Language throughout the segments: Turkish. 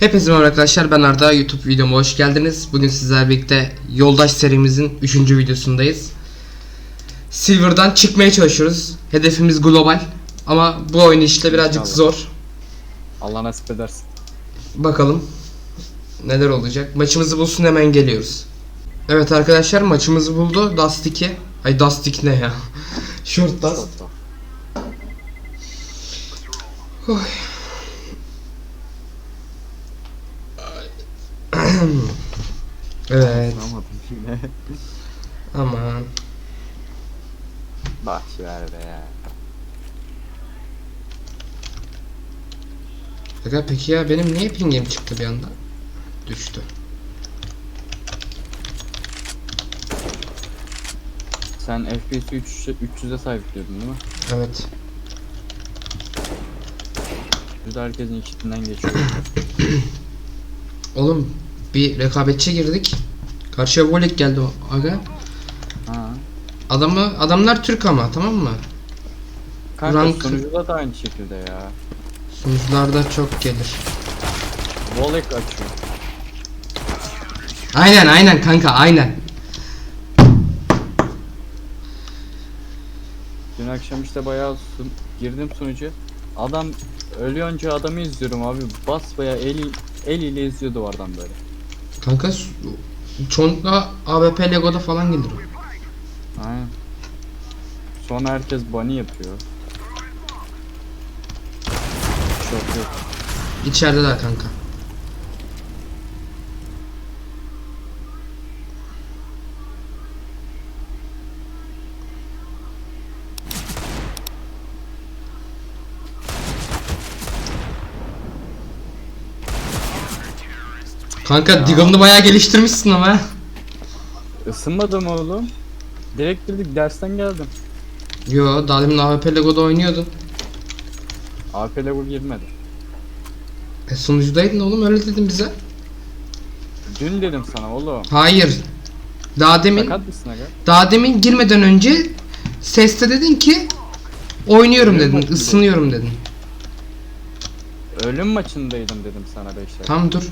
Hepinize merhaba arkadaşlar ben Arda YouTube videoma hoş geldiniz. Bugün sizlerle birlikte Yoldaş serimizin 3. videosundayız. Silver'dan çıkmaya çalışıyoruz. Hedefimiz global. Ama bu oyun işte birazcık İnşallah. zor. Allah nasip edersin. Bakalım neler olacak. Maçımızı bulsun hemen geliyoruz. Evet arkadaşlar maçımızı buldu. Dust 2. Ay Dust 2 ne ya? Short Dust. Çok Evet. Yine. Aman. Bak ver be ya. Aga peki ya benim niye pingim çıktı bir anda? Düştü. Sen FPS'i 3 300'e sabitliyordun değil mi? Evet. Biz herkesin içinden geçiyor. Oğlum bir rekabetçi girdik. Karşıya Volek geldi o aga. ha. Adamı adamlar Türk ama tamam mı? Kanka Rank- sunucuda da aynı şekilde ya. Sunucularda çok gelir. Volek açıyor. Aynen aynen kanka aynen. Dün akşam işte bayağı sun- girdim sunucu. Adam ölüyonca adamı izliyorum abi. Bas baya el, el ile izliyor duvardan böyle. Kanka çoğunlukla AWP Lego'da falan gelir o. Aynen. Sonra herkes bunny yapıyor. Çok yok. İçerideler kanka. Kanka. Diggle'ını bayağı geliştirmişsin ama. Isınmadım oğlum. Direkt girdik dersten geldim. Yo daha demin AWP Lego'da oynuyordun. AP level girmedi. E sunucudaydın oğlum öyle dedin bize. Dün dedim sana oğlum. Hayır. Daha demin Sakat mısın aga? daha demin girmeden önce seste dedin ki oynuyorum dedin, ısınıyorum dedin. Ölüm maçındaydım dedim sana 5 dakika. Tamam dur.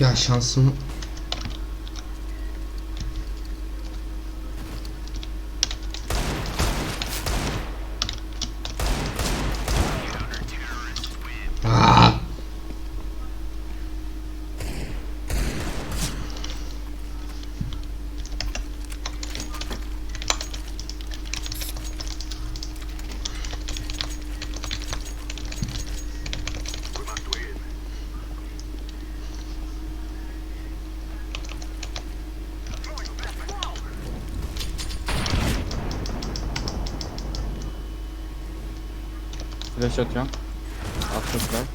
Ya şansım Flash atıyorum. Attım flash.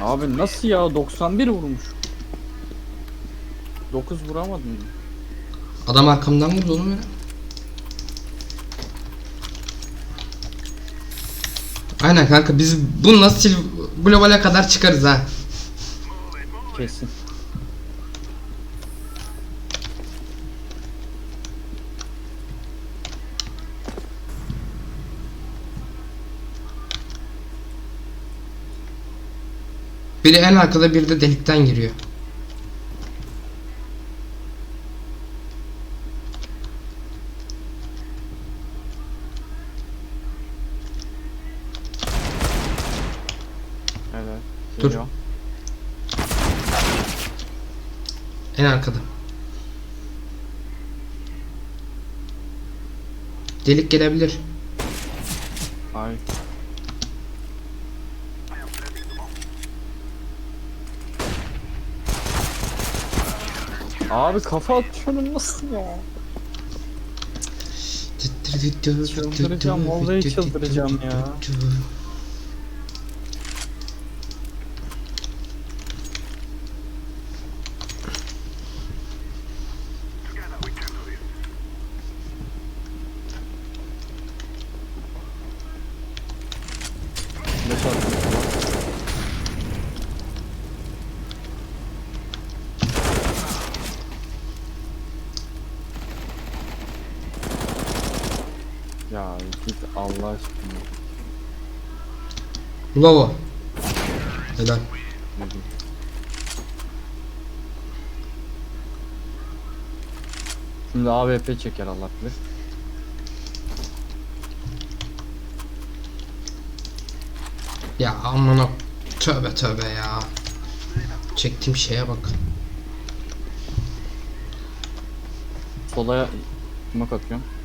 Abi nasıl ya 91 vurmuş. 9 vuramadın mı? Adam arkamdan vurdu oğlum ya. Aynen kanka biz bu nasıl globale kadar çıkarız ha. Kesin. Biri en arkada biri de delikten giriyor. Evet. Dur. Geliyor. Arkada. Delik gelebilir. Ay. Abi kafa atıyorum nasıl ya? Çıldıracağım, vallahi çıldıracağım ya. Flash attım. Ya git Allah aşkına. Bravo. Helal. Şimdi AWP çeker Allah bilir. Ya amına tövbe tövbe ya. Çektiğim şeye bak. Solaya smoke atıyorum.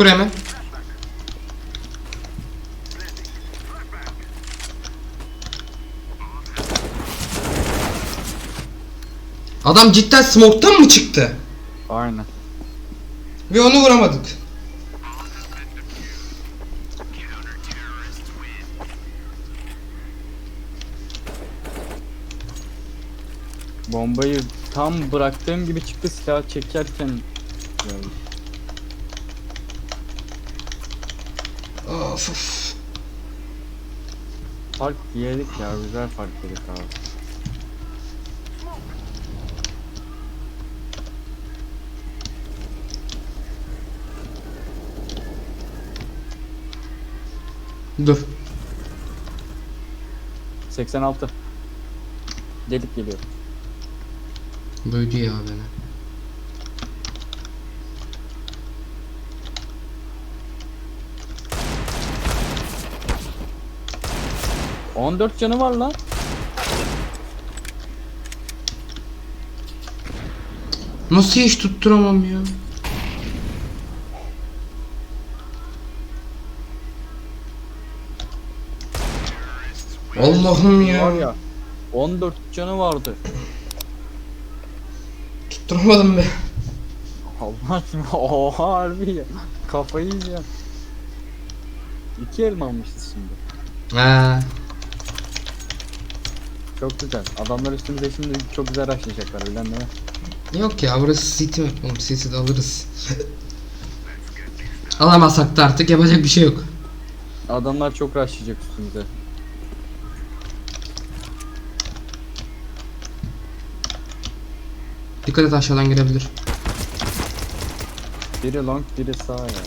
Kur hemen. Adam cidden smoke'tan mı çıktı? Aynen. Ve onu vuramadık. Bombayı tam bıraktığım gibi çıktı silah çekerken geldi. Of of. Fark yedik ya güzel fark yedik abi. Dur. 86. Delik geliyor. Duydu ya 14 canı var lan. Nasıl hiç tutturamam ya? Allah'ım Var ya. ya 14 canı vardı. Tutturamadım be. Allah aşkına oha harbi ya. Kafayı yiyeceğim. İki elma almışız şimdi. Ha. Çok güzel. Adamlar üstümüze şimdi çok güzel başlayacaklar bilen değil mi? Yok ya burası City map oğlum City'de alırız. Alamazsak da artık yapacak bir şey yok. Adamlar çok başlayacak üstümüze. Dikkat et aşağıdan gelebilir. Biri long biri sağ ya.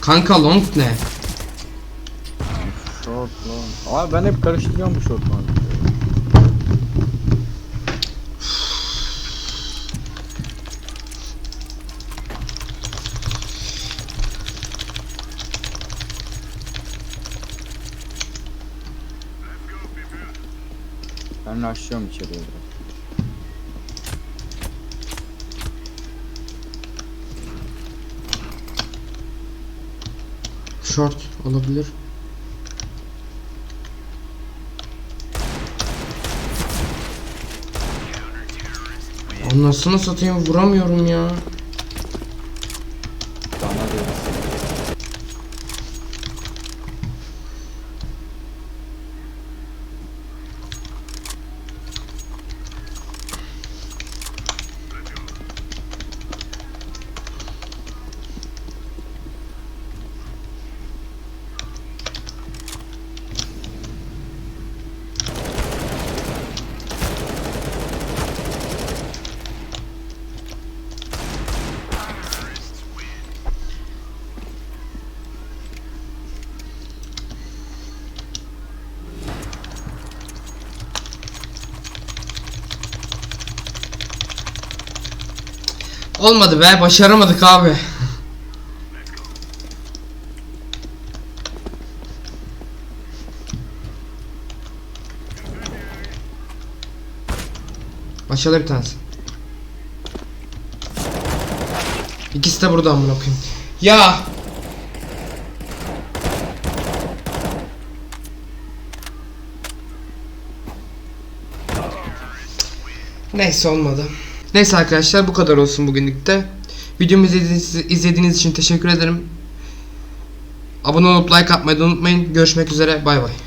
Kanka long ne? Abi ben hep karıştırıyorum bu long. Ben rushlıyorum içeriye biraz. Short olabilir. Anasını satayım vuramıyorum ya. Olmadı be başaramadık abi. Aşağıda bir tanesi. İkisi de burada amına koyayım. Ya Neyse olmadı. Neyse arkadaşlar bu kadar olsun bugünlük de. Videomu izlediğiniz, izlediğiniz için teşekkür ederim. Abone olup like atmayı unutmayın. Görüşmek üzere. Bay bay.